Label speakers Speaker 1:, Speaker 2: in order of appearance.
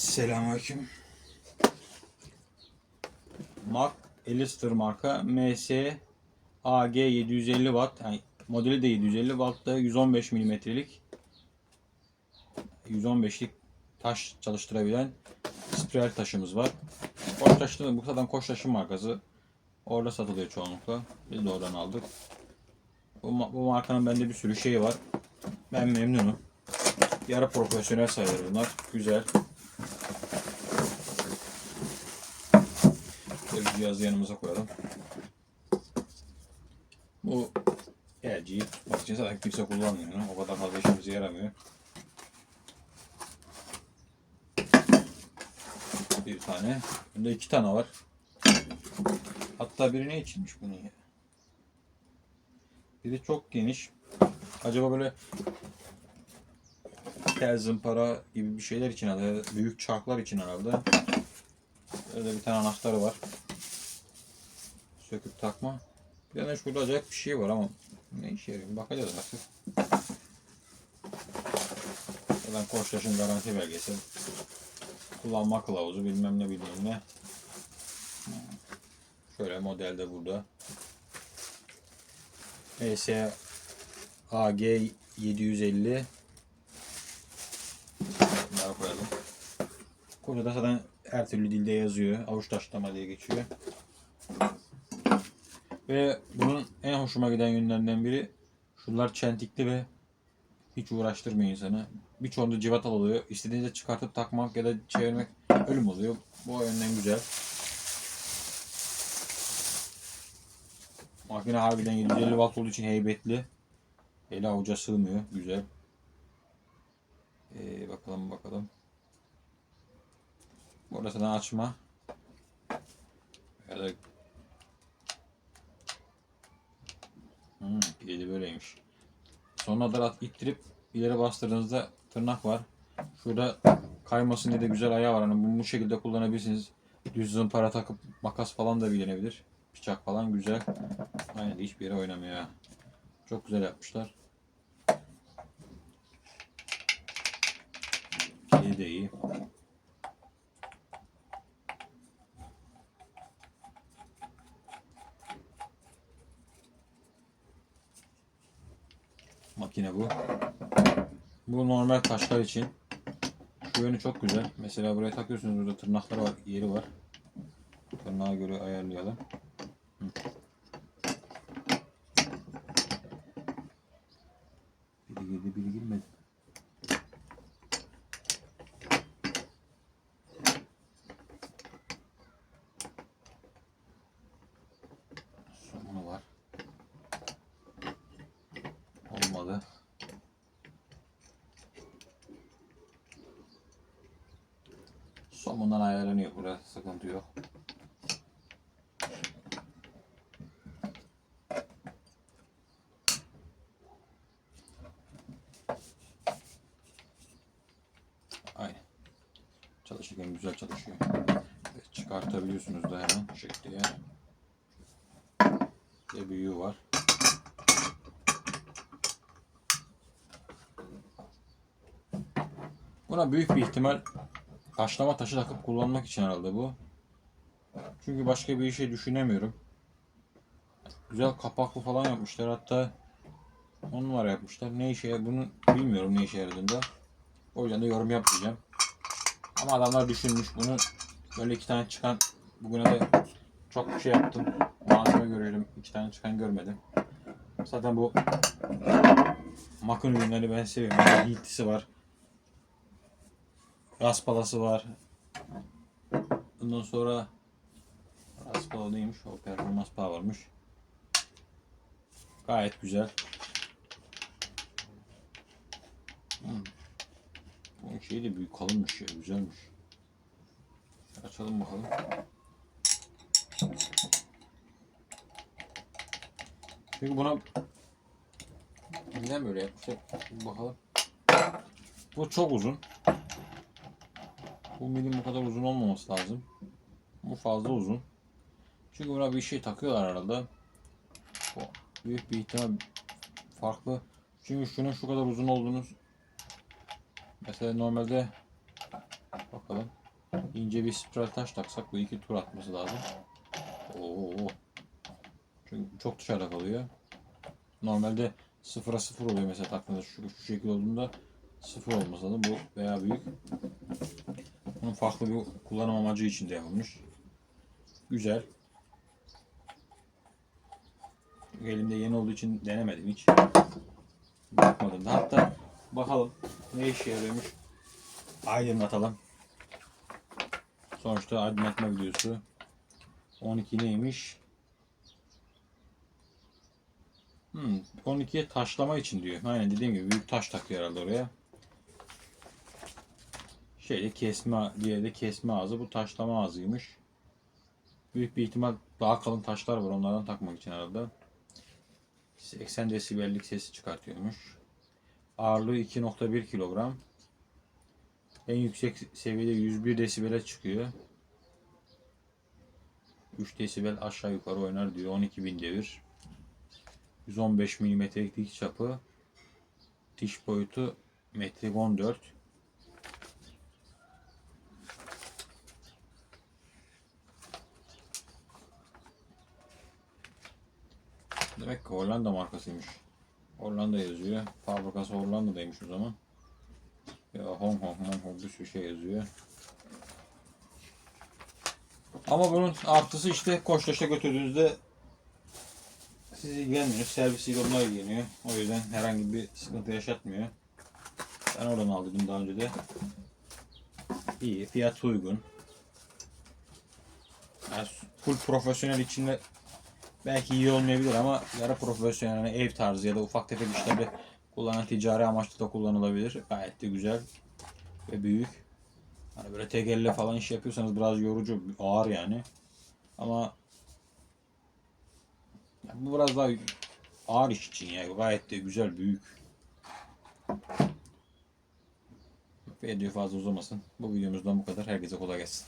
Speaker 1: Selamünaleyküm. Mac Elister marka MS AG 750 watt. Yani modeli de 750 watt da 115 milimetrelik 115'lik taş çalıştırabilen spiral taşımız var. Koç taşı bu zaten Koç taşın markası. Orada satılıyor çoğunlukla. Biz de oradan aldık. Bu, bu markanın bende bir sürü şeyi var. Ben memnunum. Yarı profesyonel sayılır bunlar. Güzel. Şöyle bir cihazı yanımıza koyalım. Bu LG'yi tutmak için zaten kimse kullanmıyor. O kadar fazla işimize yaramıyor. Bir tane. Bunda iki tane var. Hatta biri ne içinmiş bunun ya? Biri çok geniş. Acaba böyle tel zımpara gibi bir şeyler için herhalde. Büyük çarklar için herhalde. Öyle bir tane anahtarı var. Söküp takma. Bir tane şurada acayip bir şey var ama ne işe yarıyor bakacağız artık. Ben Koçtaş'ın garanti belgesi. Kullanma kılavuzu bilmem ne bilmem ne. Şöyle model de burada. ES AG 750 daha koyalım. Burada zaten her türlü dilde yazıyor. Avuç taşlama diye geçiyor. Ve bunun en hoşuma giden yönlerinden biri şunlar çentikli ve hiç uğraştırmıyor insanı. Birçoğunda cıvatalı oluyor. İstediğinizde çıkartıp takmak ya da çevirmek ölüm oluyor. Bu yönden güzel. Makine harbiden 750 watt olduğu için heybetli. Eli avuca sığmıyor. Güzel. Ee, bakalım bakalım. Burası da açma. Ya da Hmm, pileli böyleymiş. Sonra da ittirip ileri bastırdığınızda tırnak var. Şurada kaymasın diye de güzel ayağı var. Hani bunu bu şekilde kullanabilirsiniz. Düz zımpara takıp makas falan da bilenebilir. Bıçak falan güzel. Aynen hiçbir yere oynamıyor ha. Çok güzel yapmışlar. Pili de iyi. Makine bu. Bu normal taşlar için. Şu yönü çok güzel. Mesela buraya takıyorsunuz burada tırnakları var, yeri var. Tırnağa göre ayarlayalım. Hı. Biri girdi, biri girmedi. Sonu var. Olmadı. Somundan ayarlanıyor burası sıkıntı yok. Aynen. Çalışırken güzel çalışıyor. Evet, çıkartabiliyorsunuz da hemen bu şekilde. Bir büyüğü var. Buna büyük bir ihtimal taşlama taşı takıp kullanmak için herhalde bu. Çünkü başka bir şey düşünemiyorum. Güzel kapaklı falan yapmışlar. Hatta on numara yapmışlar. Ne işe bunu bilmiyorum ne işe yaradığında. O yüzden de yorum yapmayacağım. Ama adamlar düşünmüş bunu. Böyle iki tane çıkan bugüne de çok bir şey yaptım. Malzeme görüyorum. iki tane çıkan görmedim. Zaten bu makın ürünleri ben seviyorum. Yani var. Raspalası var. Bundan sonra Raspala neymiş? O performans power'mış. Gayet güzel. Hmm. Bu şey de büyük kalınmış ya, güzelmiş. Açalım bakalım. Çünkü buna neden böyle yapmışlar? Bakalım. Bu çok uzun. Milim bu kadar uzun olmaması lazım. Bu fazla uzun. Çünkü buna bir şey takıyorlar herhalde. Bu büyük bir ihtimal farklı. Çünkü şunun şu kadar uzun olduğunu mesela normalde Bakalım. İnce bir spiral taş taksak bu iki tur atması lazım. Oo. Çünkü çok dışarıda kalıyor. Normalde sıfıra sıfır oluyor mesela taktığınızda şu, şu şekil olduğunda sıfır olması lazım. Bu veya büyük. Bunun farklı bir kullanım amacı için de yapılmış. Güzel. Elimde yeni olduğu için denemedim hiç. Bakmadım da. Hatta bakalım ne işe yarıyormuş. Aydınlatalım. Sonuçta aydınlatma videosu. 12 neymiş? Hmm, 12'ye taşlama için diyor. Aynen dediğim gibi büyük taş takıyor herhalde oraya. Şeyde kesme, diğeri de kesme ağzı. Bu taşlama ağzıymış. Büyük bir ihtimal daha kalın taşlar var onlardan takmak için herhalde. 80 desibellik sesi çıkartıyormuş. Ağırlığı 2.1 kilogram. En yüksek seviyede 101 desibele çıkıyor. 3 desibel aşağı yukarı oynar diyor. 12.000 devir. 115 milimetrelik dik çapı. Diş boyutu metrik 14. Demek ki Hollanda markasıymış. Hollanda yazıyor. Fabrikası Hollanda'daymış o zaman. Ya Hong Kong, Hong Kong bir sürü şey yazıyor. Ama bunun artısı işte Koçtaş'a götürdüğünüzde sizi ilgilenmiyor. Servisiyle onlar ilgileniyor. O yüzden herhangi bir sıkıntı yaşatmıyor. Ben oradan aldım daha önce de. İyi, fiyat uygun. Yani full profesyonel içinde belki iyi olmayabilir ama yarı profesyonel yani ev tarzı ya da ufak tefek işlerde kullanan ticari amaçlı da kullanılabilir. Gayet de güzel ve büyük. Hani böyle tek elle falan iş yapıyorsanız biraz yorucu, ağır yani. Ama ya bu biraz daha ağır iş için ya. Gayet de güzel, büyük. Video fazla uzamasın. Bu videomuzdan bu kadar. Herkese kolay gelsin.